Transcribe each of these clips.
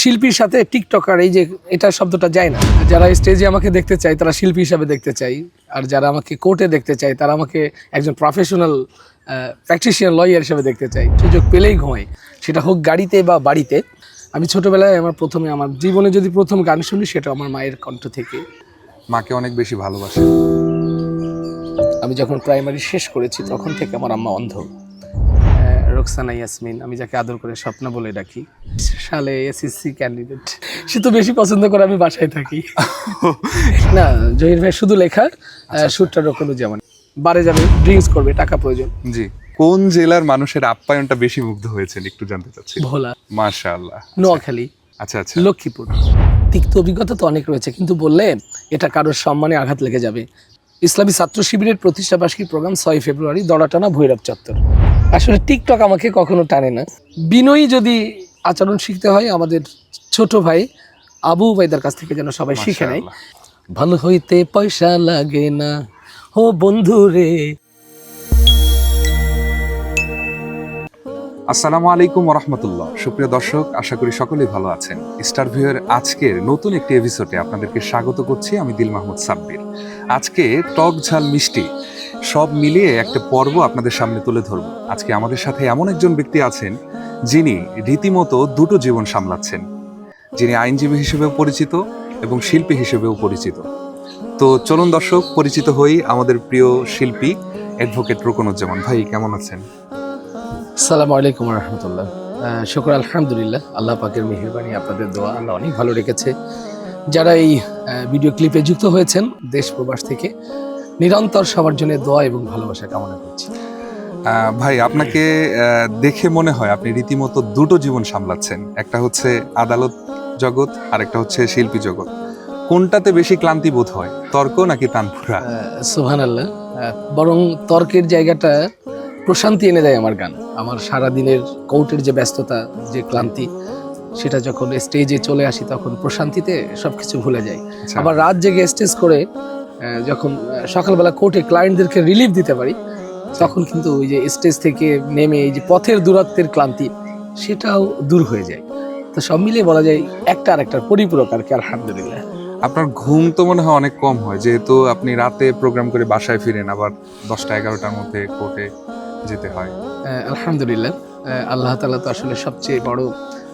শিল্পীর সাথে টিকটকার এই যে এটা শব্দটা যায় না। যারা স্টেজে আমাকে দেখতে চায় তারা শিল্পী হিসাবে দেখতে চাই। আর যারা আমাকে কোর্টে দেখতে চায় তারা আমাকে একজন প্রফেশনাল প্র্যাকটিশিয়ান লয়ার হিসাবে দেখতে চাই সুযোগ পেলেই ঘুমাই। সেটা হোক গাড়িতে বা বাড়িতে। আমি ছোটোবেলায় আমার প্রথমে আমার জীবনে যদি প্রথম গান শুনি সেটা আমার মায়ের কণ্ঠ থেকে। মাকে অনেক বেশি ভালোবাসে। আমি যখন প্রাইমারি শেষ করেছি তখন থেকে আমার আম্মা অন্ধ। রোকসানা ইয়াসমিন আমি যাকে আদর করে স্বপ্ন বলে ডাকি সালে এসএসসি ক্যান্ডিডেট সে তো বেশি পছন্দ করে আমি বাসায় থাকি। না জহির ভাই শুধু লেখা সুরটা রকনুজ্জামান বারে যাবে ড্রিঙ্কস করবে টাকা প্রয়োজন। জি কোন জেলার মানুষের আপ্যায়নটা বেশি মুগ্ধ হয়েছেন একটু জানতে চাচ্ছি? ভোলা। মাশাআল্লাহ। নোয়াখালী। আচ্ছা আচ্ছা। লক্ষ্মীপুর। তিক্ত অভিজ্ঞতা তো অনেক রয়েছে কিন্তু বললে এটা কারোর সম্মানে আঘাত লেগে যাবে। ইসলামী ছাত্র শিবিরের প্রতিষ্ঠা বার্ষিকী প্রোগ্রাম ছয় ফেব্রুয়ারি দড়াটানা ভৈরব চত্বর। আসলে টিকটক আমাকে কখনো টানে না। বিনয়ী যদি আচরণ শিখতে হয় আমাদের ছোট ভাই আবু উবাইদার কাছ থেকে যেন সবাই শিখে নেয়। ভালো হইতে পয়সা লাগে না। ও বন্ধু রে। আসসালামু আলাইকুম রহমতুল্লাহ সুপ্রিয় দর্শক আশা করি সকলেই ভালো আছেন। স্টার ভিউয়ের আজকের নতুন একটি এপিসোডে আপনাদেরকে স্বাগত করছি। আমি দিল মাহমুদ সাব্বির। আজকে টক ঝাল মিষ্টি। সব মিলিয়ে একটা পর্ব আপনাদের সামনে তুলে ধরব। আজকে আমাদের সাথে এমন একজন ব্যক্তি আছেন, যিনি রীতিমতো দুটো জীবন সামলাচ্ছেন। যিনি আইনজীবী হিসেবেও পরিচিত এবং শিল্পী হিসেবেও পরিচিত। তো চলুন দর্শক, পরিচিত হই আমাদের প্রিয় শিল্পী, অ্যাডভোকেট রোকনুজ্জামান। ভাই, কেমন আছেন? সালাম আলাইকুম রহমতুল্লাহ। শুক্র আলহামদুলিল্লাহ, আল্লাহ পাকের মেহরবানি, আপনাদের দোয়া আল্লাহ অনেক ভালো রেখেছে। যারা এই ভিডিও ক্লিপে যুক্ত হয়েছেন দেশ প্রবাস থেকে নিরন্তর সবার জন্য দোয়া এবং ভালোবাসা কামনা করছি। ভাই আপনাকে দেখে মনে হয় আপনি রীতিমতো দুটো জীবন সামলাচ্ছেন। একটা হচ্ছে আদালত জগৎ আর একটা হচ্ছে শিল্পী জগৎ। কোনটাতে বেশি ক্লান্তি বোধ হয় তর্ক নাকি তানপুরা? সোহান আল্লাহ বরং তর্কের জায়গাটা প্রশান্তি এনে দেয় আমার গান। আমার সারা দিনের কোর্টের যে ব্যস্ততা যে ক্লান্তি সেটা যখন স্টেজে চলে আসি তখন প্রশান্তিতে সবকিছু ভুলে যাই। আচ্ছা, আবার রাত জেগে স্টেজ করে যখন সকালবেলা কোর্টে ক্লায়েন্টদেরকে রিলিফ দিতে পারি তখন কিন্তু ওই যে স্টেজ থেকে নেমে এই যে পথের দূরত্বের ক্লান্তি সেটাও দূর হয়ে যায়। তো সব মিলিয়ে বলা যায় একটা আর একটার পরিপূরক আর কি আলহামদুলিল্লাহ। আপনার ঘুম তো মনে হয় অনেক কম হয় যেহেতু আপনি রাতে প্রোগ্রাম করে বাসায় ফিরেন আবার দশটা এগারোটার মধ্যে কোর্টে যেতে হয়। আলহামদুলিল্লাহ। আল্লাহ তালা তো আসলে সবচেয়ে বড়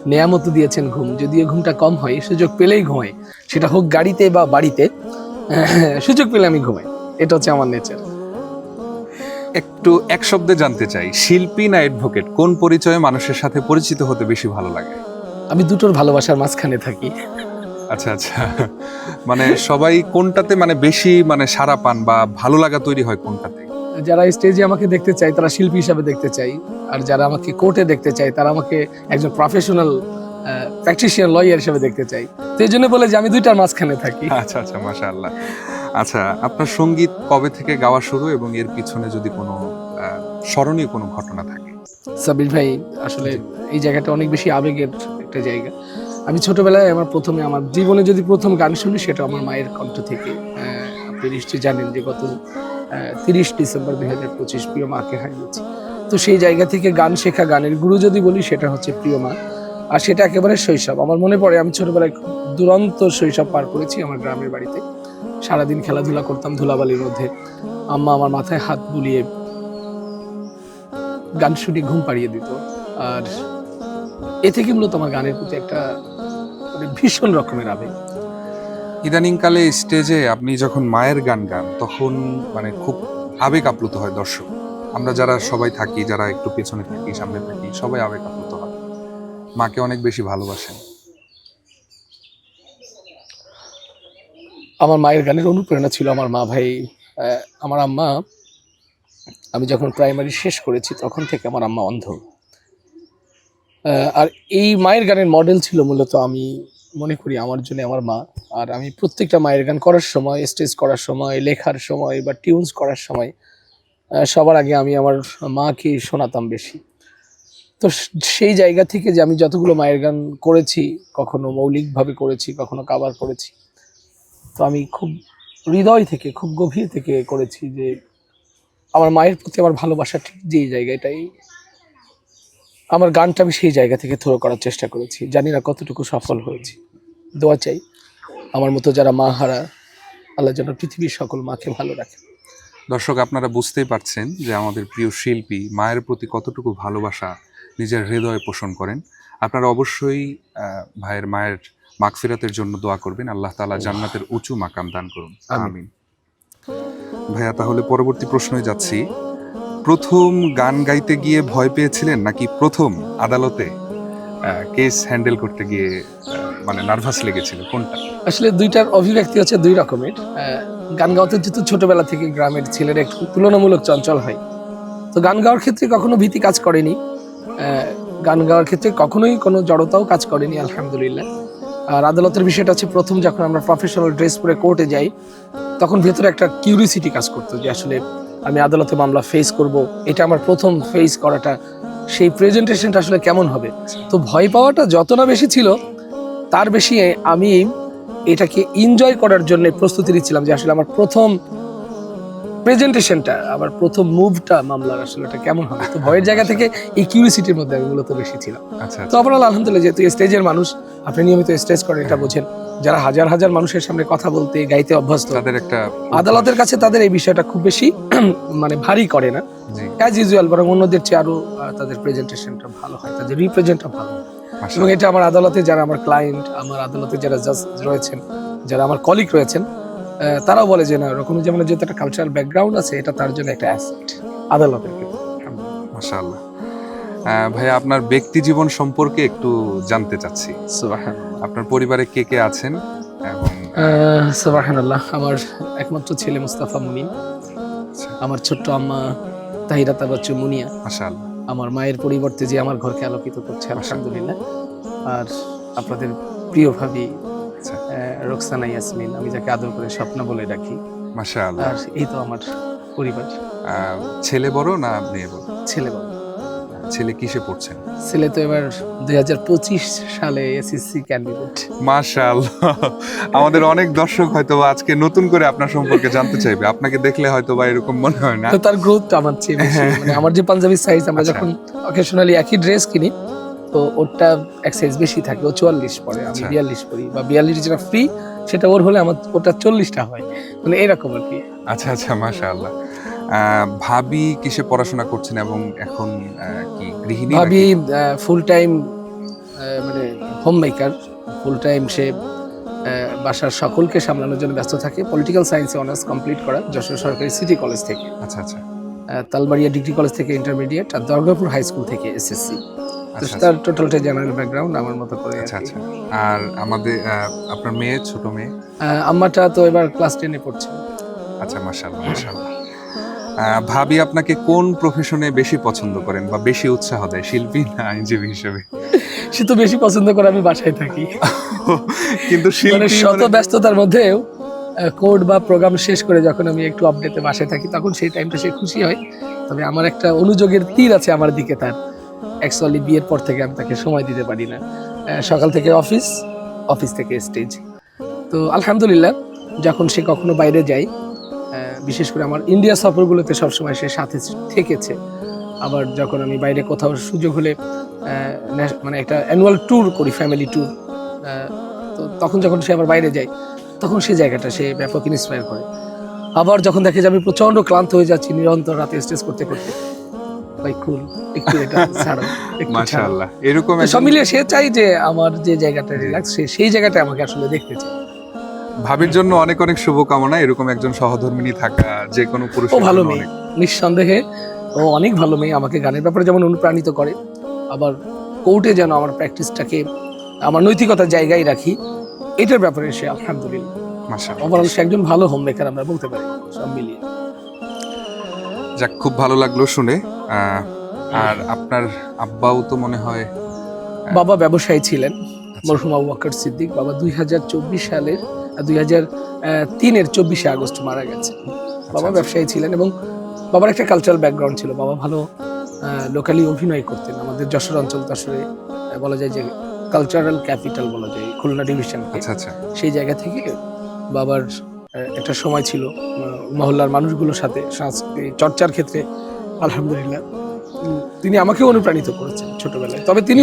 নেয়ামত দিয়েছেন ঘুম। যদিও ঘুমটা কম হয় সুযোগ পেলেই ঘুমাই। সেটা হোক গাড়িতে বা বাড়িতে সুযোগ পেলে আমি ঘুমাই। এটা হচ্ছে আমার নেচার একটু এক শব্দে জানতে চাই শিল্পী না অ্যাডভোকেট কোন পরিচয়ে মানুষের সাথে পরিচিত হতে বেশি ভালো লাগে? আমি দুটোর ভালোবাসার মাঝখানে থাকি। আচ্ছা আচ্ছা। মানে সবাই কোনটাতে মানে বেশি মানে সারা পান বা ভালো লাগা তৈরি হয় কোনটাতে? যারা স্টেজে আমাকে দেখতে চাই তারা শিল্পী হিসাবে দেখতে চাই। আর যারা আমাকে কোর্টে দেখতে চাই তারা আমাকে একজন প্রফেশনাল প্র্যাকটিশিয়ান লয়ার হিসেবে দেখতে চাই তো এই জন্য বলে যে আমি দুইটার মাঝখানে থাকি। আচ্ছা আচ্ছা মাশাআল্লাহ। আচ্ছা আপনার সংগীত কবে থেকে গাওয়া শুরু এবং এর পিছনে যদি কোনো স্মরণীয় কোনো ঘটনা থাকে? সাবির ভাই আসলে এই জায়গাটা অনেক বেশি আবেগের একটা জায়গা। আমি ছোটবেলায় আমার প্রথমে আমার জীবনে যদি প্রথম গান শুনি সেটা আমার মায়ের কণ্ঠ থেকে। আপনি নিশ্চয়ই জানেন যে গত তিরিশ ডিসেম্বর দুই হাজার পঁচিশ প্রিয় মাকে হারিয়েছি। তো সেই জায়গা থেকে গান শেখা, গানের গুরু যদি বলি, সেটা হচ্ছে প্রিয় মা। আর সেটা একেবারে শৈশব। আমার মনে পড়ে, আমি ছোটবেলায় দুরন্ত শৈশব পার করেছি আমার গ্রামের বাড়িতে। সারাদিন খেলাধুলা করতাম ধুলাবালির মধ্যে। আম্মা আমার মাথায় হাত বুলিয়ে গান শুনে ঘুম পাড়িয়ে দিত। আর এ থেকে মূলত আমার গানের প্রতি একটা মানে ভীষণ রকমের আবেগ। ইদানিং কালে স্টেজে আপনি যখন মায়ের গান গান, তখন মানে খুব আবেগ আপ্লুত হয় দর্শক। আমরা যারা সবাই থাকি, যারা একটু পেছনে থাকি, সামনে থাকি, সবাই আবেগ আপ্লুত হয়। মাকে অনেক বেশি ভালোবাসেন। আমার মায়ের গানের অনুপ্রেরণা ছিল আমার মা ভাই আমার আম্মা। আমি যখন প্রাইমারি শেষ করেছি, তখন থেকে আমার আম্মা অন্ধ। আর এই মায়ের গানের মডেল ছিল মূলত আমি মনে করি আমার জন্য আমার মা। আর আমি প্রত্যেকটা মায়ের গান করার সময় স্টেজ করার সময়, লেখার সময় বা টিউনস করার সময় সবার আগে আমি আমার মাকে শোনাতাম বেশি। তো সেই জায়গা থেকে যে আমি যতগুলো মায়ের গান করেছি, কখনো মৌলিকভাবে করেছি, কখনো কাবার করেছি, তো আমি খুব হৃদয় থেকে, খুব গভীর থেকে করেছি যে আমার মায়ের প্রতি আমার ভালোবাসা ঠিক যেই জায়গাটাই। আমার গানটা আমি সেই জায়গা থেকে থ্রো করার চেষ্টা করেছি। জানি না কতটুকু সফল হয়েছি। দোয়া চাই আমার মতো যারা মা হারা আল্লাহ যেন পৃথিবীর সকল মাকে ভালো রাখে। দর্শক আপনারা বুঝতেই পারছেন যে আমাদের প্রিয় শিল্পী মায়ের প্রতি কতটুকু ভালোবাসা নিজের হৃদয়ে পোষণ করেন। আপনারা অবশ্যই ভাইয়ের মায়ের মাগফিরাতের জন্য দোয়া করবেন। আল্লাহ তাআলা জান্নাতের উঁচু মাকাম দান করুন। আমিন। ভাইয়া তাহলে পরবর্তী প্রশ্নই যাচ্ছি। প্রথম গান গাইতে গিয়ে ভয় পেয়েছিলেন নাকি প্রথম আদালতে? কেস হ্যান্ডেল করতে গিয়ে মানে নার্ভাস লেগেছিল, কোনটা? আসলে দুইটার অভিব্যক্তি হচ্ছে দুই রকমের। গান গাওয়াতে যেহেতু ছোটবেলা থেকে গ্রামের ছেলেরা একটু তুলনামূলক চঞ্চল হয়। তো গান গাওয়ার ক্ষেত্রে কখনো ভীতি কাজ করেনি। গান গাওয়ার ক্ষেত্রে কখনোই কোনো জড়তাও কাজ করেনি, আলহামদুলিল্লাহ। আর আদালতের বিষয়টা হচ্ছে প্রথম যখন আমরা প্রফেশনাল ড্রেস পরে কোর্টে যাই, তখন ভেতরে একটা কিউরিসিটি কাজ করতো যে আসলে আমি আদালতে মামলা ফেস করব। এটা আমার প্রথম ফেস করাটা। সেই প্রেজেন্টেশনটা আসলে কেমন হবে? তো ভয় পাওয়াটা যত না বেশি ছিল তার বেশি আমি এটাকে এনজয় করার জন্য প্রস্তুতি নিচ্ছিলাম যে আসলে আমার প্রথম প্রেজেন্টেশনটা আমার প্রথম মুভটা মামলার আসলে এটা কেমন হবে? তো ভয়ের জায়গা থেকে এই কিউরিসিটির মধ্যে আমি মূলত বেশি ছিলাম। আচ্ছা তো আপনারা আলহামদুলিল্লাহ যেহেতু স্টেজের মানুষ আপনি নিয়মিত স্টেজ করেন এটা বোঝেন। যারা হাজার হাজার মানুষের সামনে কথা বলতে গাইতে অভ্যস্ত তাদের একটা আদালতের কাছে তাদের এই বিষয়টা খুব বেশি মানে ভারী করে না। অ্যাজ ইউজুয়াল বরং অন্যদের চেয়ে আরও তাদের প্রেজেন্টেশনটা ভালো হয় তাদের রিপ্রেজেন্টটা ভালো। হয়। এবং এটা আমার আদালতে যারা আমার ক্লায়েন্ট আমার আদালতে যারা জাজ রয়েছেন যারা আমার কলিগ রয়েছেন তারাও বলে যে না রকম যেমন যেহেতু একটা কালচারাল ব্যাকগ্রাউন্ড আছে এটা তার জন্য একটা অ্যাসেট আদালতের মাশাআল্লাহ। ভাইয়া আপনার ব্যক্তি জীবন সম্পর্কে একটু জানতে চাচ্ছি। আপনার পরিবারে কে কে আছেন? এবং সুবহানাল্লাহ আমার একমাত্র ছেলে মুস্তাফা মুনিম আমার ছোট্ট আম্মা তাহিরাতা বাচ্চু মুনিয়া মাশাআল্লাহ। আমার মায়ের পরিবর্তে যে আমার ঘরকে আলোকিত করছে আলহামদুলিল্লাহ। আর আপনাদের প্রিয় ভাবি আচ্ছা। রোকসানা ইয়াসমিন আমি যাকে আদর করে স্বপ্ন বলে ডাকি। মাশাআল্লাহ। আর এই তো আমার পরিবার। ছেলে বড় না মেয়ে বড়? ছেলে বড়। ছেলে কিসে পড়ছেন ছেলে তো এবার দুই সালে এসএসসি ক্যান্ডিডেট মাশাআল্লাহ। আমাদের অনেক দর্শক হয়তো আজকে নতুন করে আপনার সম্পর্কে জানতে চাইবে। আপনাকে দেখলে হয়তো বা এরকম মনে হয় না। তো তার গ্রোথটা আমার চেয়ে বেশি। মানে আমার যে পাঞ্জাবি সাইজ আমরা আচ্ছা। যখন অকেশনালি একই ড্রেস কিনি তো ওরটা এক সাইজ বেশি থাকে। ও চুয়াল্লিশ পরে আমি আচ্ছা। বিয়াল্লিশ পরি বা বিয়াল্লিশ যেটা ফ্রি সেটা ওর হলে আমার ওটা চল্লিশটা হয়। মানে এরকম আর কি। আচ্ছা আচ্ছা মাশাআল্লাহ। ভাবি কিসে পড়াশোনা করছেন এবং এখন কি গৃহিণী ভাবি ফুল টাইম মানে হোম মেকার ফুল টাইম সে বাসার সকলকে সামলানোর জন্য ব্যস্ত থাকে। পলিটিক্যাল সায়েন্সে অনার্স কমপ্লিট করা যশোর সরকারি সিটি কলেজ থেকে। আচ্ছা আচ্ছা। তালবাড়িয়া ডিগ্রি কলেজ থেকে ইন্টারমিডিয়েট আর দরগাপুর হাই স্কুল থেকে এসএসসি আচ্ছা তার টোটালটা জেনারেল ব্যাকগ্রাউন্ড আমার মতো করে আচ্ছা। আচ্ছা। আর আমাদের আপনার মেয়ে ছোট মেয়ে? আম্মাটা তো এবার ক্লাস টেনে পড়ছে। আচ্ছা মাশাআল্লাহ মাশাআল্লাহ। ভাবি আপনাকে কোন প্রফেশনে বেশি পছন্দ করেন বা বেশি উৎসাহ দেয়? শিল্পী না আইনজীবী হিসেবে? সে তো বেশি পছন্দ করে আমি বাসায় থাকি। কিন্তু মানে শিল্পী শত মানে- ব্যস্ততার মধ্যেও কোড বা প্রোগ্রাম শেষ করে যখন আমি একটু আপডেটে বাসায় থাকি তখন সেই টাইমটা সে খুশি হয়। তবে আমার একটা অনুযোগের তীর আছে আমার দিকে তার। অ্যাকচুয়ালি বিয়ের পর থেকে আমি তাকে সময় দিতে পারি না। সকাল থেকে অফিস অফিস থেকে স্টেজ তো আলহামদুলিল্লাহ যখন সে কখনো বাইরে যায় বিশেষ করে আমার ইন্ডিয়া সফরগুলোতে সবসময় সে সাথে থেকেছে। আবার যখন আমি বাইরে কোথাও সুযোগ হলে মানে একটা অ্যানুয়াল ট্যুর করি ফ্যামিলি ট্যুর তো তখন যখন সে আবার বাইরে যায় তখন সেই জায়গাটা সে ব্যাপক ইন্সপায়ার করে। আবার যখন দেখে যে আমি প্রচণ্ড ক্লান্ত হয়ে যাচ্ছি নিরন্তর রাতে স্টেজ করতে করতে কুল একটু এটা ছাড়ো মাশাআল্লাহ এরকম সব মিলিয়ে সে চাই যে আমার যে জায়গাটা রিল্যাক্স সে সেই জায়গাটা আমাকে আসলে দেখতে চাই ভাবির জন্য অনেক অনেক শুভকামনা এরকম একজন সহধর্মিনী থাকা যে কোনো পুরুষ ভালো মেয়ে নিঃসন্দেহে ও অনেক ভালো মেয়ে আমাকে গানের ব্যাপারে যেমন অনুপ্রাণিত করে আবার কোর্টে যেন আমার প্র্যাকটিসটাকে আমার নৈতিকতার জায়গায় রাখি এটার ব্যাপারে সে আলহামদুলিল্লাহ। ওভারঅল সে একজন ভালো হোম মেকার আমরা বলতে পারি সব মিলিয়ে। যাক খুব ভালো লাগল শুনে। আর আপনার আব্বাও তো মনে হয় বাবা ব্যবসায়ী ছিলেন আচ্ছা। মরহুম আবু সিদ্দিক। বাবা দুই হাজার চব্বিশ সালের দুই হাজার তিনের চব্বিশে আগস্ট মারা গেছে। বাবা আচ্ছা। ব্যবসায়ী ছিলেন এবং বাবার একটা কালচারাল ব্যাকগ্রাউন্ড ছিল। বাবা ভালো লোকালি অভিনয় করতেন। আমাদের যশোর অঞ্চল আহ, বলা যায় যে কালচারাল ক্যাপিটাল বলা যায় খুলনা ডিভিশন আচ্ছা আচ্ছা। সেই জায়গা থেকে বাবার একটা সময় ছিল মহল্লার মানুষগুলোর সাথে সংস্কৃতি চর্চার ক্ষেত্রে আলহামদুলিল্লাহ। তিনি আমাকে অনুপ্রাণিত করেছেন ছোটবেলায়। তবে তিনি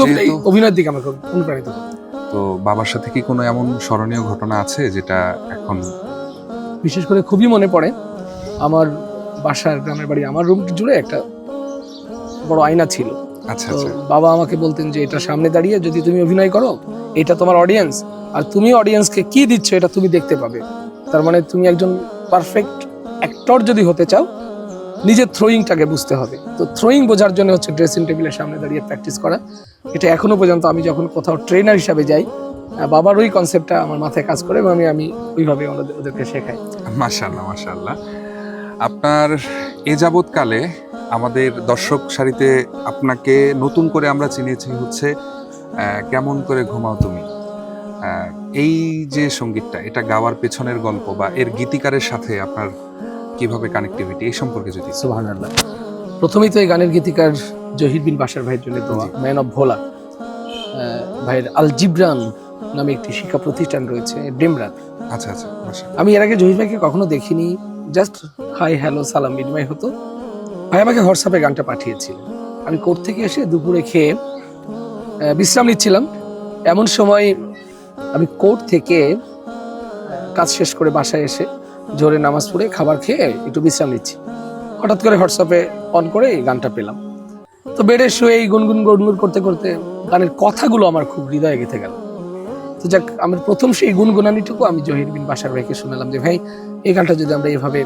অভিনয়ের দিকে আমাকে অনুপ্রাণিত করেন তো বাবার সাথে কি কোনো এমন স্মরণীয় ঘটনা আছে যেটা এখন? বিশেষ করে খুবই মনে পড়ে। আমার বাসার গ্রামের বাড়ি আমার রুম জুড়ে একটা বড় আয়না ছিল। আচ্ছা আচ্ছা। বাবা আমাকে বলতেন যে এটা সামনে দাঁড়িয়ে যদি তুমি অভিনয় করো এটা তোমার অডিয়েন্স আর তুমি অডিয়েন্সকে কি দিচ্ছ এটা তুমি দেখতে পাবে। তার মানে তুমি একজন পারফেক্ট অ্যাক্টর যদি হতে চাও নিজের থ্রোয়িংটাকে বুঝতে হবে। তো থ্রোয়িং বোঝার জন্য হচ্ছে ড্রেসিং টেবিলের সামনে দাঁড়িয়ে প্র্যাকটিস করা। এটা এখনও পর্যন্ত আমি যখন কোথাও ট্রেনার হিসাবে যাই বাবার ওই কনসেপ্টটা আমার মাথায় কাজ করে এবং আমি আমি ওইভাবে ওদেরকে শেখাই। মাশাল্লাহ মাশাল্লাহ আপনার এ যাবৎকালে আমাদের দর্শক সারিতে আপনাকে নতুন করে আমরা চিনিয়েছি হচ্ছে কেমন করে ঘুমাও তুমি? এই যে সঙ্গীতটা, এটা গাওয়ার পেছনের গল্প বা এর গীতিকারের সাথে আপনার কীভাবে কানেক্টিভিটি এই সম্পর্কে যদি। সুবহানাল্লাহ। প্রথমেই তো এই গানের গীতিকার জহির বিন বাসার ভাইয়ের জন্য দোয়া ম্যান অফ ভোলা ভাইয়ের আল জিব্রান নামে একটি শিক্ষা প্রতিষ্ঠান রয়েছে ডেমরাত। আচ্ছা আচ্ছা আমি এর আগে জহির ভাইকে কখনো দেখিনি জাস্ট হাই হ্যালো সালাম বিনিময় হতো। ভাই আমাকে হোয়াটসঅ্যাপে গানটা পাঠিয়েছিলেন। আমি কোর্ট থেকে এসে দুপুরে খেয়ে বিশ্রাম নিচ্ছিলাম। এমন সময় আমি কোর্ট থেকে কাজ শেষ করে বাসায় এসে জোরে নামাজ পড়ে খাবার খেয়ে একটু বিশ্রাম নিচ্ছি। হঠাৎ করে হোয়াটসঅ্যাপে অন করে এই গানটা পেলাম। তো বেডে শুয়ে এই গুনগুন গুনগুন করতে করতে গানের কথাগুলো আমার খুব হৃদয়ে গেঁথে গেল। তো যাক আমার প্রথম সেই গুনগুনানিটুকু আমি জহির বিন বাসার ভাইকে শোনালাম যে ভাই এই গানটা যদি আমরা এইভাবে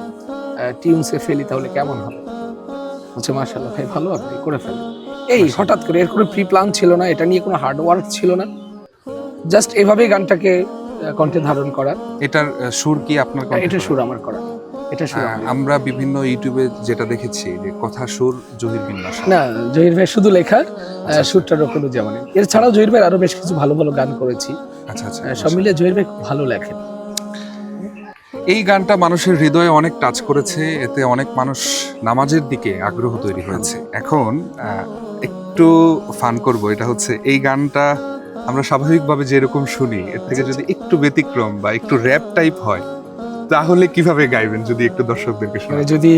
টিউনসে ফেলি তাহলে কেমন হবে? বলছে মার্শাল্লাহ ভাই ভালো আপনি করে ফেলেন। এই হঠাৎ করে এর কোনো প্রি প্ল্যান ছিল না এটা নিয়ে কোনো হার্ড ওয়ার্ক ছিল না। জাস্ট এভাবেই গানটাকে কণ্ঠে ধারণ করা এটার সুর কি আপনার এটা সুর আমার করা এটা সুর আমরা। বিভিন্ন ইউটিউবে যেটা দেখেছি যে কথা সুর জহির বিন না জহির ভাই শুধু লেখার আচ্ছা। সুরটা যেমন। এছাড়াও জহির ভাই আরও বেশ কিছু ভালো ভালো গান করেছি। আচ্ছা আচ্ছা সব মিলিয়ে জহির ভাই ভালো লেখেন। এই গানটা মানুষের হৃদয়ে অনেক টাচ করেছে এতে অনেক মানুষ নামাজের দিকে আগ্রহ তৈরি হয়েছে। এখন একটু ফান করব এটা হচ্ছে এই গানটা আমরা স্বাভাবিকভাবে যেরকম শুনি এর থেকে যদি একটু ব্যতিক্রম বা একটু র্যাপ টাইপ হয় তাহলে কীভাবে গাইবেন যদি একটু দর্শকদেরকে মানে যদি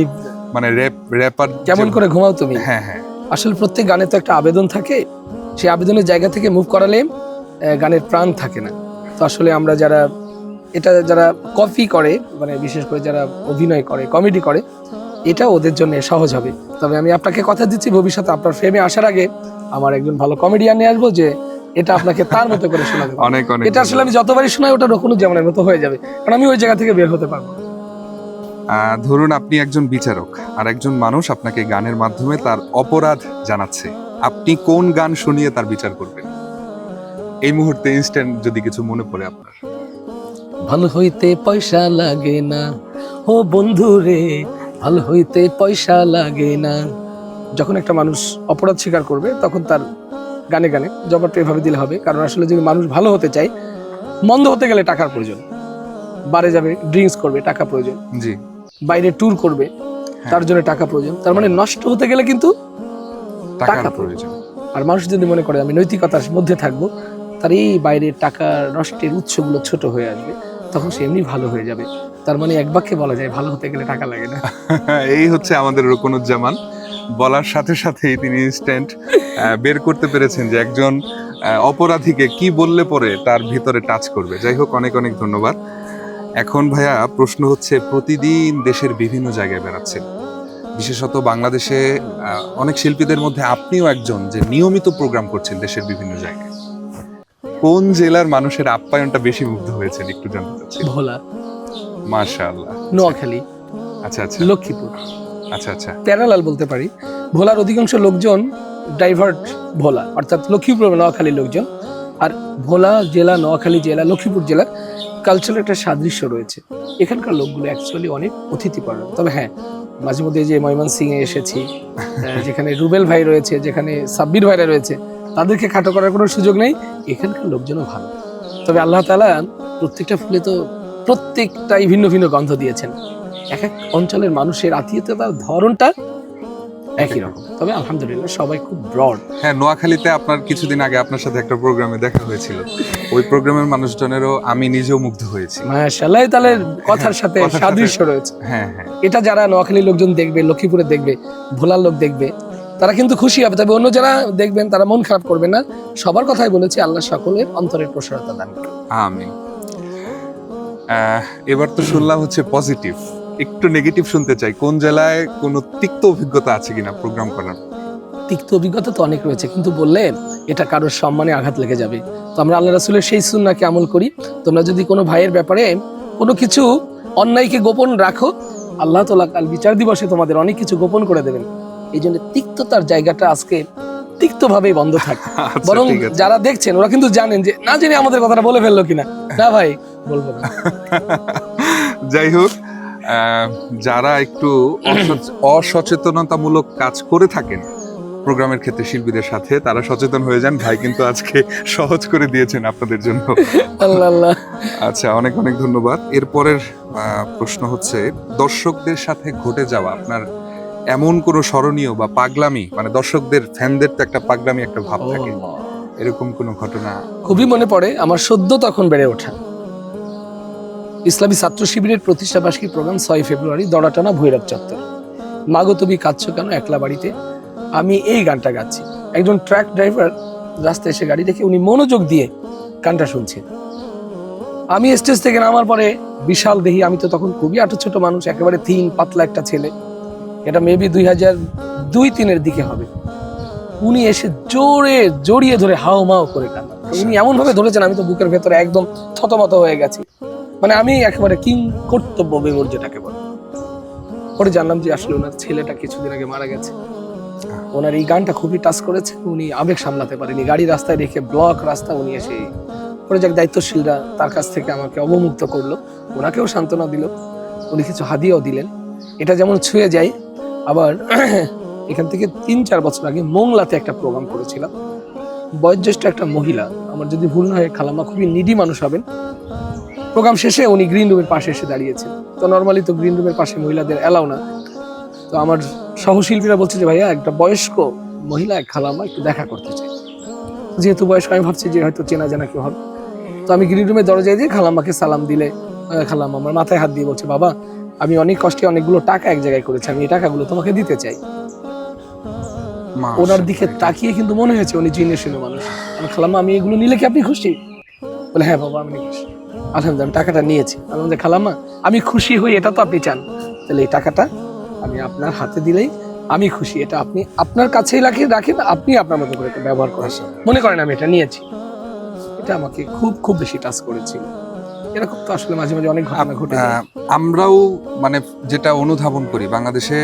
মানে র্যাপ র্যাপার কেমন করে ঘুমাও তুমি? হ্যাঁ হ্যাঁ। আসলে প্রত্যেক গানে তো একটা আবেদন থাকে সেই আবেদনের জায়গা থেকে মুভ করালে গানের প্রাণ থাকে না। তো আসলে আমরা যারা এটা যারা কপি করে মানে বিশেষ করে যারা অভিনয় করে কমেডি করে এটা ওদের জন্য সহজ হবে। তবে আমি আপনাকে কথা দিচ্ছি ভবিষ্যতে আপনার ফ্রেমে আসার আগে আমার একজন ভালো কমেডিয়ান নিয়ে আসব যে এটা আপনাকে তার মতো করে শোনাবে অনেক অনেক এটা আসলে আমি যতবারই শোনাই ওটা রকুন যেমনের মতো হয়ে যাবে। কারণ আমি ওই জায়গা থেকে বের হতে পারব। ধরুন আপনি একজন বিচারক আর একজন মানুষ আপনাকে গানের মাধ্যমে তার অপরাধ জানাচ্ছে। আপনি কোন গান শুনিয়ে তার বিচার করবেন? এই মুহূর্তে ইনস্ট্যান্ট যদি কিছু মনে পড়ে আপনার। ভালো হইতে পয়সা লাগে না। ও বন্ধু রে ভালো হইতে পয়সা লাগে না। যখন একটা মানুষ অপরাধ স্বীকার করবে তখন তার গানে গানে জবাবটা এভাবে দিলে হবে। কারণ আসলে যদি মানুষ ভালো হতে চায় মন্দ হতে গেলে টাকার প্রয়োজন। বারে যাবে ড্রিঙ্কস করবে টাকা প্রয়োজন। জি। বাইরে ট্যুর করবে তার জন্য টাকা প্রয়োজন। তার মানে নষ্ট হতে গেলে কিন্তু টাকা প্রয়োজন। আর মানুষ যদি মনে করে আমি নৈতিকতার মধ্যে থাকব তার এই বাইরের টাকা নষ্টের উৎসগুলো ছোট হয়ে আসবে তখন সে এমনি ভালো হয়ে যাবে। তার মানে এক বাক্যে বলা যায় ভালো হতে গেলে টাকা লাগে না। এই হচ্ছে আমাদের রকুনুজ্জামান। বলার সাথে সাথেই তিনি ইনস্ট্যান্ট বের করতে পেরেছেন যে একজন অপরাধীকে কি বললে পরে তার ভিতরে টাচ করবে। যাই হোক অনেক অনেক ধন্যবাদ। এখন ভাইয়া প্রশ্ন হচ্ছে প্রতিদিন দেশের বিভিন্ন জায়গায় বেড়াচ্ছেন বিশেষত বাংলাদেশে অনেক শিল্পীদের মধ্যে আপনিও একজন যে নিয়মিত প্রোগ্রাম করছেন দেশের বিভিন্ন জায়গায়। কোন জেলার মানুষের আপ্যায়নটা বেশি মুগ্ধ হয়েছেন একটু জানতে চাচ্ছি। ভোলা। মাশাআল্লাহ। নোয়াখালী। আচ্ছা আচ্ছা। লক্ষ্মীপুর। আচ্ছা আচ্ছা। প্যারালাল বলতে পারি। ভোলার অধিকাংশ লোকজন ডাইভার্ট ভোলা, অর্থাৎ লক্ষ্মীপুর নোয়াখালীর লোকজন। আর ভোলা জেলা, নোয়াখালী জেলা, লক্ষ্মীপুর জেলার কালচারাল একটা সাদৃশ্য রয়েছে। এখানকার লোকগুলো অ্যাকচুয়ালি অনেক অতিথিপরায়ণ তবে হ্যাঁ মাঝে মধ্যে যে ময়মনসিংহে এসেছি যেখানে রুবেল ভাই রয়েছে, যেখানে সাব্বির ভাইরা রয়েছে, তাদেরকে খাটো করার কোনো সুযোগ নেই। এখানকার লোকজনও ভালো। তবে আল্লাহ তালা প্রত্যেকটা ফুলে তো প্রত্যেকটাই ভিন্ন ভিন্ন গন্ধ দিয়েছেন। এক এক অঞ্চলের মানুষের আত্মীয়তার ধরনটা একই রকম। তবে আলহামদুলিল্লাহ সবাই খুব ব্রড হ্যাঁ নোয়াখালীতে আপনার কিছুদিন আগে আপনার সাথে একটা প্রোগ্রামে দেখা হয়েছিল। ওই প্রোগ্রামের মানুষজনেরও আমি নিজেও মুগ্ধ হয়েছি। মাশাআল্লাহ তাহলে কথার সাথে সাদৃশ্য রয়েছে। হ্যাঁ হ্যাঁ। এটা যারা নোয়াখালীর লোকজন দেখবে লক্ষ্মীপুরে দেখবে ভোলার লোক দেখবে তারা কিন্তু খুশি হবে। তবে অন্য যারা দেখবেন তারা মন খারাপ করবে না। সবার কথাই বলেছি আল্লাহ সকলের অন্তরের প্রসারতা দান করুন। আমিন। এবার তো শুনলাম হচ্ছে পজিটিভ একটু নেগেটিভ শুনতে চাই। কোন জেলায় কোনো তিক্ত অভিজ্ঞতা আছে কিনা প্রোগ্রাম করার? তিক্ত অভিজ্ঞতা তো অনেক রয়েছে কিন্তু বললে এটা কারোর সম্মানে আঘাত লেগে যাবে। তো আমরা আল্লাহ রাসুলের সেই সুন্নাকে আমল করি। তোমরা যদি কোনো ভাইয়ের ব্যাপারে কোনো কিছু অন্যায়কে গোপন রাখো আল্লাহ তোলা কাল বিচার দিবসে তোমাদের অনেক কিছু গোপন করে দেবেন। এই জন্য তিক্ততার জায়গাটা আজকে তিক্তভাবেই বন্ধ থাকে। আচ্ছা, বরং যারা দেখছেন ওরা কিন্তু জানেন যে না জেনে আমাদের কথাটা বলে ফেলল কিনা। না ভাই বলব না। যাই হোক যারা একটু অসচেতনতামূলক কাজ করে থাকেন প্রোগ্রামের ক্ষেত্রে শিল্পীদের সাথে তারা সচেতন হয়ে যান। ভাই কিন্তু আজকে সহজ করে দিয়েছেন আপনাদের জন্য। আচ্ছা অনেক অনেক ধন্যবাদ। এরপরের প্রশ্ন হচ্ছে দর্শকদের সাথে ঘটে যাওয়া আপনার এমন কোনো স্মরণীয় বা পাগলামি মানে দর্শকদের ফ্যানদের তো একটা পাগলামি একটা ভাব থাকে। এরকম কোনো ঘটনা? খুবই মনে পড়ে। আমার সদ্য তখন বেড়ে ওঠা। ইসলামী ছাত্র শিবিরের প্রতিষ্ঠা বার্ষিকী প্রোগ্রাম ছয় ফেব্রুয়ারি দড়াটানা ভৈরব চত্বর। মাগো, তুমি কাঁদছো কেন একলা বাড়িতে? আমি এই গানটা গাচ্ছি। একজন ট্রাক ড্রাইভার রাস্তায় এসে গাড়ি রেখে উনি মনোযোগ দিয়ে গানটা শুনছেন। আমি স্টেজ থেকে নামার পরে বিশাল দেহি, আমি তো তখন খুবই আটো ছোট মানুষ, একেবারে থিন, পাতলা একটা ছেলে। এটা মেবি দুই হাজার দুই তিনের দিকে হবে। উনি এসে জোরে জড়িয়ে ধরে হাও মাও করে কান্না উনি এমন ভাবে ধরেছেন, আমি তো বুকের ভেতরে একদম থতমত হয়ে গেছি। মানে আমি একেবারে কিং কর্তব্য বেমর যেটাকে বলে। পরে জানলাম যে আসলে ওনার ছেলেটা কিছুদিন আগে মারা গেছে। ওনার এই গানটা খুবই টাচ করেছে, উনি আবেগ সামলাতে পারেনি। গাড়ি রাস্তায় রেখে ব্লক রাস্তা উনি এসে পরে যাক দায়িত্বশীলরা তার কাছ থেকে আমাকে অবমুক্ত করল। ওনাকেও সান্ত্বনা দিল। উনি কিছু হাদিয়াও দিলেন। এটা যেমন ছুঁয়ে যায়, আবার এখান থেকে তিন চার বছর আগে মোংলাতে একটা প্রোগ্রাম করেছিলাম। বয়োজ্যেষ্ঠ একটা মহিলা, আমার যদি ভুল না হয়, খালাম্মা খুবই নিডি মানুষ হবেন। প্রোগ্রাম শেষে উনি গ্রিন রুমের পাশে এসে দাঁড়িয়েছেন। তো নর্মালি তো গ্রিন রুমের পাশে মহিলাদের অ্যালাউ না। তো আমার সহশিল্পীরা বলছে যে ভাইয়া একটা বয়স্ক মহিলা এক খালাম্মা একটু দেখা করতে চাই। যেহেতু বয়স্ক আমি ভাবছি যে হয়তো চেনা জানা কেউ হবে। তো আমি গ্রিন রুমের দরজায় দিয়ে খালাম্মাকে সালাম দিলে খালাম্মা আমার মাথায় হাত দিয়ে বলছে বাবা আমি অনেক কষ্টে অনেকগুলো টাকা এক জায়গায় করেছি আমি এই টাকাগুলো তোমাকে দিতে চাই। ওনার দিকে তাকিয়ে কিন্তু মনে হয়েছে উনি জিনে শুনে মানুষ। আমি খালাম্মা আমি এগুলো নিলে কি আপনি খুশি? বলে হ্যাঁ বাবা আমি খুশি। আলহামদুলিল্লাহ আমি টাকাটা নিয়েছি। যে, খালাম্মা আমি খুশি হই এটা তো আপনি চান। তাহলে এই টাকাটা আমি আপনার হাতে দিলেই আমি খুশি। এটা আপনি আপনার কাছেই রাখেন রাখেন আপনি আপনার মতো করে এটা ব্যবহার করেন মনে করেন আমি এটা নিয়েছি। এটা আমাকে খুব খুব বেশি টাচ করেছিল। এরকম তো আসলে মাঝে মাঝে অনেক ঘটনা ঘটে। আমরাও মানে যেটা অনুধাবন করি বাংলাদেশে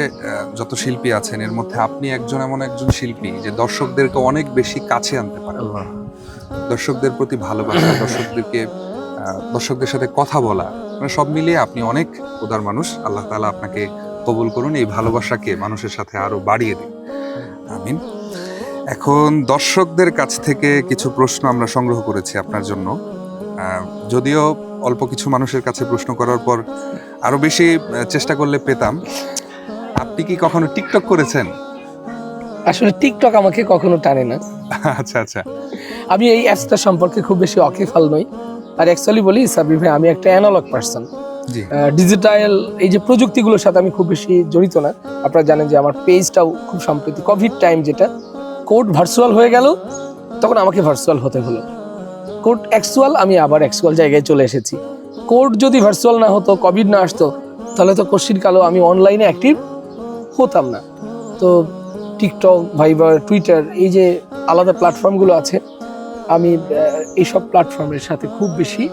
যত শিল্পী আছেন এর মধ্যে আপনি একজন এমন একজন শিল্পী যে দর্শকদেরকে অনেক বেশি কাছে আনতে পারেন। দর্শকদের প্রতি ভালোবাসা দর্শকদেরকে দর্শকদের সাথে কথা বলা মানে সব মিলিয়ে আপনি অনেক উদার মানুষ। আল্লাহ তাআলা আপনাকে কবুল করুন এই ভালোবাসাকে মানুষের সাথে আরও বাড়িয়ে দিন। আমিন। এখন দর্শকদের কাছ থেকে কিছু প্রশ্ন আমরা সংগ্রহ করেছি আপনার জন্য। যদিও অল্প কিছু মানুষের কাছে প্রশ্ন করার পর আরও বেশি চেষ্টা করলে পেতাম। আপনি কি কখনো টিকটক করেছেন? আসলে টিকটক আমাকে কখনো টানে না। আচ্ছা আচ্ছা। আমি এই অ্যাপসটা সম্পর্কে খুব বেশি অকেফাল নই। আর অ্যাকচুয়ালি বলি সাবির ভাই আমি একটা অ্যানালগ পার্সন ডিজিটাল এই যে প্রযুক্তিগুলোর সাথে আমি খুব বেশি জড়িত না। আপনারা জানেন যে আমার পেজটাও খুব সম্প্রতি কোভিড টাইম যেটা কোড ভার্চুয়াল হয়ে গেল তখন আমাকে ভার্চুয়াল হতে হলো। কোড অ্যাকচুয়াল আমি আবার অ্যাকচুয়াল জায়গায় চলে এসেছি। কোড যদি ভার্চুয়াল না হতো কোভিড না আসতো তাহলে তো কোশ্চিন কালো আমি অনলাইনে অ্যাক্টিভ হতাম না। তো টিকটক ভাইবার টুইটার এই যে আলাদা প্ল্যাটফর্মগুলো আছে আমি এইসব প্ল্যাটফর্মের সাথে খুব বেশি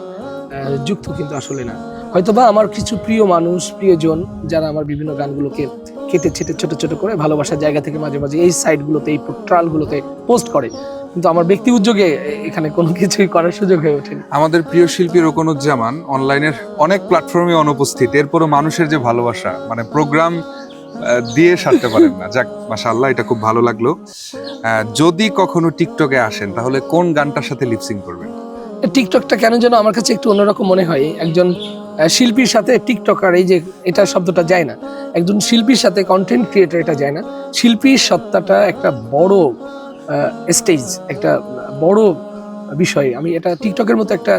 যুক্ত কিন্তু আসলে না। হয়তোবা আমার কিছু প্রিয় মানুষ, প্রিয়জন, যারা আমার বিভিন্ন গানগুলোকে কেটে ছেটে ছোট ছোট করে ভালোবাসার জায়গা থেকে মাঝে মাঝে এই সাইটগুলোতে এই ট্রালগুলোতে পোস্ট করে। কিন্তু আমার ব্যক্তি উদ্যোগে এখানে কোনো কিছুই করার সুযোগ হয়ে ওঠেনি। আমাদের প্রিয় শিল্পী রোকনুজ্জামান অনলাইনের অনেক প্ল্যাটফর্মে অনুপস্থিত। এরপরও মানুষের যে ভালোবাসা মানে প্রোগ্রাম দিয়ে সারতে পারেন না। যাক মাশাআল্লাহ এটা খুব ভালো লাগল। যদি কখনো টিকটকে আসেন তাহলে কোন গানটার সাথে লিপসিং করবেন? টিকটকটা কেন যেন আমার কাছে একটু অন্যরকম মনে হয়। একজন শিল্পীর সাথে টিকটকার এই যে এটা শব্দটা যায় না। একজন শিল্পীর সাথে কন্টেন্ট ক্রিয়েটার এটা যায় না। শিল্পীর সত্তাটা একটা বড় স্টেজ একটা বড় বিষয়। আমি এটা টিকটকের মতো একটা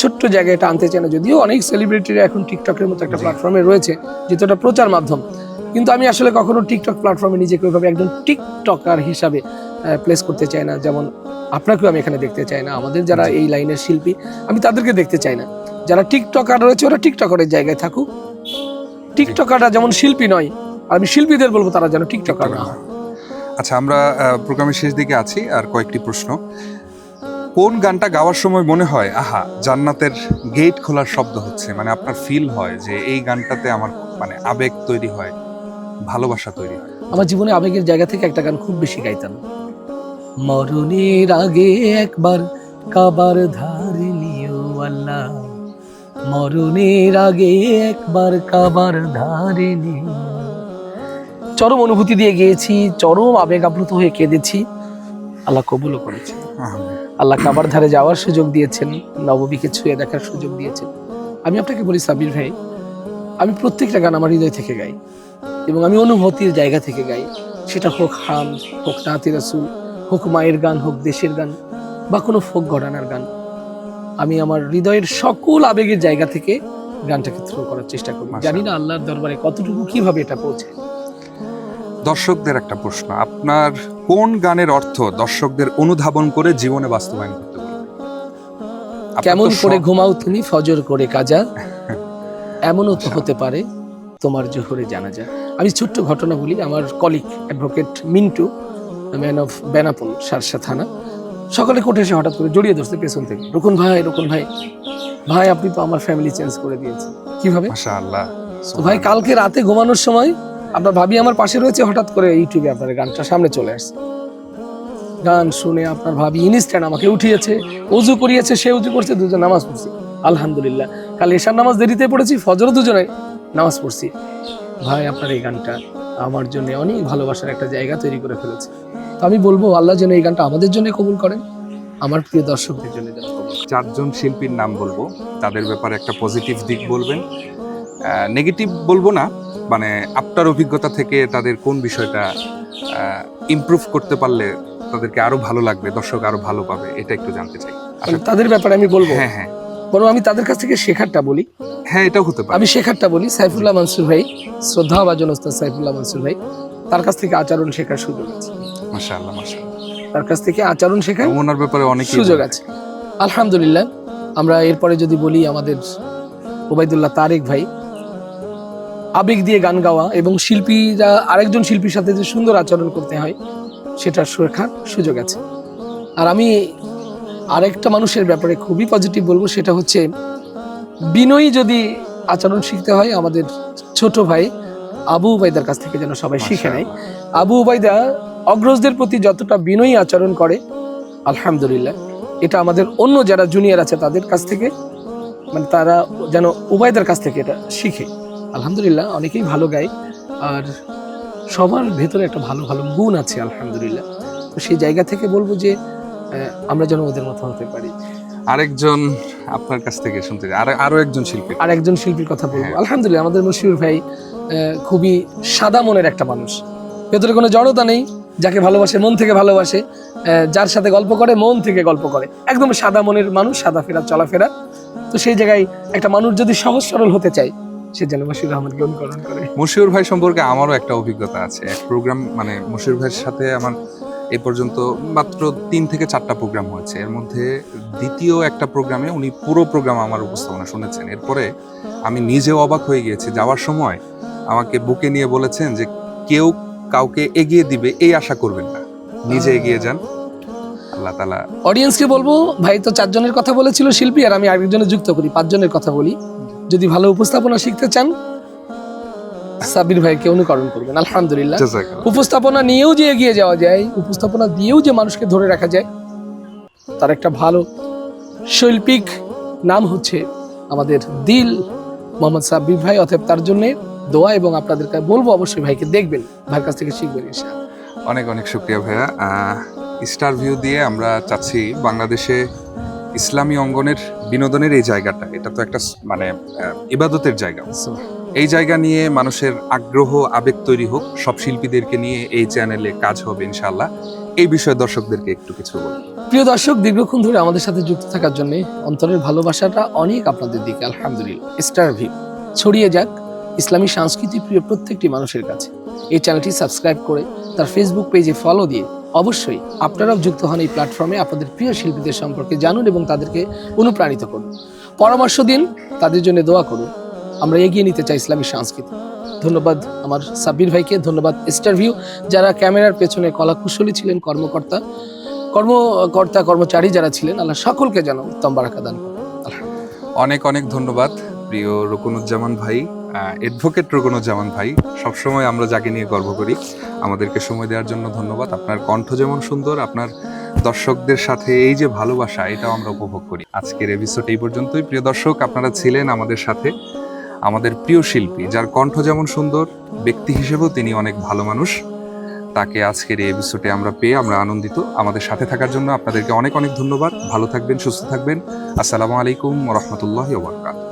ছোট্ট জায়গায় এটা আনতে চাই না। যদিও অনেক সেলিব্রিটিরা এখন টিকটকের মতো একটা প্ল্যাটফর্মে রয়েছে যেহেতু এটা প্রচার মাধ্যম। কিন্তু আমি আসলে কখনো টিকটক প্ল্যাটফর্মে নিজেকে ওইভাবে একজন টিকটকার হিসাবে প্লেস করতে চাই না। যেমন আপনাকেও আমি এখানে দেখতে চাই না। আমাদের যারা এই লাইনের শিল্পী আমি তাদেরকে দেখতে চাই না। যারা টিকটকার রয়েছে ওরা টিকটকারের জায়গায় থাকুক। টিকটকাররা যেমন শিল্পী নয় আমি শিল্পীদের বলব তারা যেন টিকটকার না হয়। আচ্ছা আমরা প্রোগ্রামের শেষ দিকে আছি। আর কয়েকটি প্রশ্ন। কোন গানটা গাওয়ার সময় মনে হয় আহা জান্নাতের গেট খোলার শব্দ হচ্ছে মানে আপনার ফিল হয় যে এই গানটাতে আমার মানে আবেগ তৈরি হয়। ভালোবাসা তৈরি হয়। আমার জীবনে আবেগের জায়গা থেকে একটা গান খুব বেশি গাইতাম। মরণের আগে একবার কাবার ধারে নিও আল্লাহ। মরণের আগে একবার কাবার ধারে নিও। চরম অনুভূতি দিয়ে গিয়েছি চরম আবেগ আপ্লুত হয়ে কেঁদেছি। আল্লাহ কবুলও করেছে আল্লাহ কাবার ধারে যাওয়ার সুযোগ দিয়েছেন নববীকে ছুঁয়ে দেখার সুযোগ দিয়েছেন। আমি আপনাকে বলি সাবির ভাই আমি প্রত্যেকটা গান আমার হৃদয় থেকে গাই। এবং আমি অনুভূতির জায়গা থেকে গাই। সেটা হোক হাম হোক নাতি রাসুল হোক মায়ের গান হোক দেশের গান বা কোনো ফোক ঘরানার গান। আমি আমার হৃদয়ের সকল আবেগের জায়গা থেকে গানটাকে থ্রো করার চেষ্টা করি। জানি না আল্লাহর দরবারে কতটুকু কীভাবে এটা পৌঁছে। দর্শকদের একটা প্রশ্ন আপনার কোন গানের অর্থ দর্শকদের অনুধাবন করে জীবনে বাস্তবায়ন করতে কেমন করে ঘুমাও তুমি ফজর করে কাজা। এমনও তো হতে পারে তোমার জোহরে জানা যায় আমি ছোট্ট ঘটনা বলি আমার colleague advocate Mintu man of Benapole Sharsha থানা সকালে কোর্টে এসে হঠাৎ করে জড়িয়ে ধরছে পেছন থেকে। রুকুন ভাই রুকুন ভাই ভাই আপনি তো আমার ফ্যামিলি চেঞ্জ করে দিয়েছেন। কীভাবে? মাশাআল্লাহ ভাই কালকে রাতে ঘুমানোর সময় আপনার ভাবি আমার পাশে রয়েছে হঠাৎ করে ইউটিউবে আপনার গানটা সামনে চলে আসছে। গান শুনে আপনার ভাবি ইনস্ট্যান্ট আমাকে উঠিয়েছে অজু করিয়েছে সে উজু করছে দুজন নামাজ পড়ছি। আলহামদুলিল্লাহ কাল এশার নামাজ দেরিতে পড়েছি ফজর দুজনে নামাজ পড়ছি। ভাই আপনার এই গানটা আমার জন্য অনেক ভালোবাসার একটা জায়গা তৈরি করে ফেলেছে। তো আমি বলব আল্লাহ যেন এই গানটা আমাদের জন্য কবুল করেন আমার প্রিয় দর্শকদের জন্য যেন কবুল চারজন শিল্পীর নাম বলব তাদের ব্যাপারে একটা পজিটিভ দিক বলবেন। নেগেটিভ বলব না মানে আপনার অভিজ্ঞতা থেকে তাদের কোন বিষয়টা ইমপ্রুভ করতে পারলে তাদেরকে আরও ভালো লাগবে দর্শক আরও ভালো পাবে এটা একটু জানতে চাই। তাদের ব্যাপারে আমি বলব হ্যাঁ হ্যাঁ। বরং আমি তাদের কাছ থেকে শেখারটা বলি। হ্যাঁ এটাও হতে পারে। আমি শেখারটা বলি সাইফুল্লাহ মানসুর ভাই শ্রদ্ধা ভাজন ওস্তাদ সাইফুল্লাহ মানসুর ভাই তার কাছ থেকে আচরণ শেখার সুযোগ আছে। মাশাআল্লাহ মাশাআল্লাহ। তার কাছ থেকে আচরণ শেখার ওনার ব্যাপারে অনেক সুযোগ আছে। আলহামদুলিল্লাহ আমরা এরপরে যদি বলি আমাদের ওবায়দুল্লাহ তারেক ভাই আবেগ দিয়ে গান গাওয়া এবং শিল্পীরা আরেকজন শিল্পীর সাথে যে সুন্দর আচরণ করতে হয় সেটার শেখার সুযোগ আছে। আর আমি আরেকটা মানুষের ব্যাপারে খুবই পজিটিভ বলব সেটা হচ্ছে বিনয়ী যদি আচরণ শিখতে হয় আমাদের ছোট ভাই আবু উবাইদার কাছ থেকে যেন সবাই শিখে নেয়। আবু উবাইদা অগ্রজদের প্রতি যতটা বিনয়ী আচরণ করে আলহামদুলিল্লাহ এটা আমাদের অন্য যারা জুনিয়র আছে তাদের কাছ থেকে মানে তারা যেন উবাইদার কাছ থেকে এটা শিখে। আলহামদুলিল্লাহ অনেকেই ভালো গায় আর সবার ভেতরে একটা ভালো ভালো গুণ আছে আলহামদুলিল্লাহ। তো সেই জায়গা থেকে বলব যে আমরা যেন ওদের মতো হতে পারি। আরেকজন আপনার কাছ থেকে শুনতে চাই। আর আরও একজন শিল্পী। আর একজন শিল্পীর কথা বলব। হ্যাঁ। আলহামদুলিল্লাহ আমাদের মশিউর ভাই খুবই সাদা মনের একটা মানুষ। ভেতরে কোনো জড়তা নেই যাকে ভালোবাসে মন থেকে ভালোবাসে যার সাথে গল্প করে মন থেকে গল্প করে। একদম সাদা মনের মানুষ সাদা ফেরা চলাফেরা। তো সেই জায়গায় একটা মানুষ যদি সহজ সরল হতে চায় সে যেন মশিউর রহমানকে অনুকরণ করে। মশিউর ভাই সম্পর্কে আমারও একটা অভিজ্ঞতা আছে। এক প্রোগ্রাম মানে মশিউর ভাইয়ের সাথে আমার এ পর্যন্ত মাত্র তিন থেকে চারটা প্রোগ্রাম হয়েছে। এর মধ্যে দ্বিতীয় একটা প্রোগ্রামে উনি পুরো প্রোগ্রাম আমার উপস্থাপনা শুনেছেন। এরপরে আমি নিজেও অবাক হয়ে গিয়েছি। যাওয়ার সময় আমাকে বুকে নিয়ে বলেছেন যে কেউ কাউকে এগিয়ে দিবে, এই আশা করবেন না। নিজে এগিয়ে যান। আল্লাহ তালা অডিয়েন্সকে বলব, ভাই তো চারজনের কথা বলেছিল শিল্পী, আর আমি আরেকজনের যুক্ত করি, পাঁচজনের কথা বলি। যদি ভালো উপস্থাপনা শিখতে চান সাবির ভাইকে অনুকরণ করবেন আলহামদুলিল্লাহ। উপস্থাপনা নিয়েও যে এগিয়ে যাওয়া যায় উপস্থাপনা দিয়েও যে মানুষকে ধরে রাখা যায় তার একটা ভালো শৈল্পিক নাম হচ্ছে আমাদের দিল মোহাম্মদ সাব্বির ভাই। অতএব তার জন্য দোয়া এবং আপনাদেরকে বলব অবশ্যই ভাইকে দেখবেন ভাইয়ের কাছ থেকে শিখবেন ইনশাআল্লাহ। অনেক অনেক শুক্রিয়া ভাইয়া। স্টার ভিউ দিয়ে আমরা চাচ্ছি বাংলাদেশে ইসলামী অঙ্গনের বিনোদনের এই জায়গাটা। এটা তো একটা মানে ইবাদতের জায়গা। এই জায়গা নিয়ে মানুষের আগ্রহ আবেগ তৈরি হোক সব শিল্পীদেরকে নিয়ে এই চ্যানেলে কাজ হবে ইনশাল্লাহ এই বিষয়ে দর্শকদেরকে একটু কিছু বলুন। প্রিয় দর্শক দীর্ঘক্ষণ ধরে আমাদের সাথে যুক্ত থাকার জন্য অন্তরের ভালোবাসাটা অনেক আপনাদের দিকে আলহামদুলিল্লাহ। Star view. ছড়িয়ে যাক ইসলামী সংস্কৃতি প্রিয় প্রত্যেকটি মানুষের কাছে। এই চ্যানেলটি সাবস্ক্রাইব করে তার ফেসবুক পেজে ফলো দিয়ে অবশ্যই আপনারাও যুক্ত হন এই প্ল্যাটফর্মে আপনাদের প্রিয় শিল্পীদের সম্পর্কে জানুন এবং তাদেরকে অনুপ্রাণিত করুন। পরামর্শ দিন তাদের জন্য দোয়া করুন। আমরা এগিয়ে নিতে চাই ইসলামী সংস্কৃতি। ধন্যবাদ আমার সাব্বির ভাইকে, ধন্যবাদ স্টারভিউ যারা ক্যামেরার পেছনে কলাকুশলী ছিলেন, কর্মকর্তা কর্মকর্তা, কর্মচারী যারা ছিলেন, আল্লাহ সকলকে যেন উত্তম বারাকা দান অনেক অনেক ধন্যবাদ প্রিয় রকুনুজ্জামান ভাই অ্যাডভোকেট রকুনুজ্জামান ভাই। সবসময় আমরা যাকে নিয়ে গর্ব করি, আমাদেরকে সময় দেওয়ার জন্য ধন্যবাদ। আপনার কণ্ঠ যেমন সুন্দর, আপনার দর্শকদের সাথে এই যে ভালোবাসা, এটাও আমরা উপভোগ করি। আজকের এপিসোড এই পর্যন্তই। প্রিয় দর্শক, আপনারা ছিলেন আমাদের সাথে। আমাদের প্রিয় শিল্পী, যার কণ্ঠ যেমন সুন্দর, ব্যক্তি হিসেবেও তিনি অনেক ভালো মানুষ। তাকে আজকের এই এপিসোডে আমরা পেয়ে আমরা আনন্দিত। আমাদের সাথে থাকার জন্য আপনাদেরকে অনেক অনেক ধন্যবাদ। ভালো থাকবেন, সুস্থ থাকবেন। আসসালামু আলাইকুম রহমতুল্লাহ ওবরকাত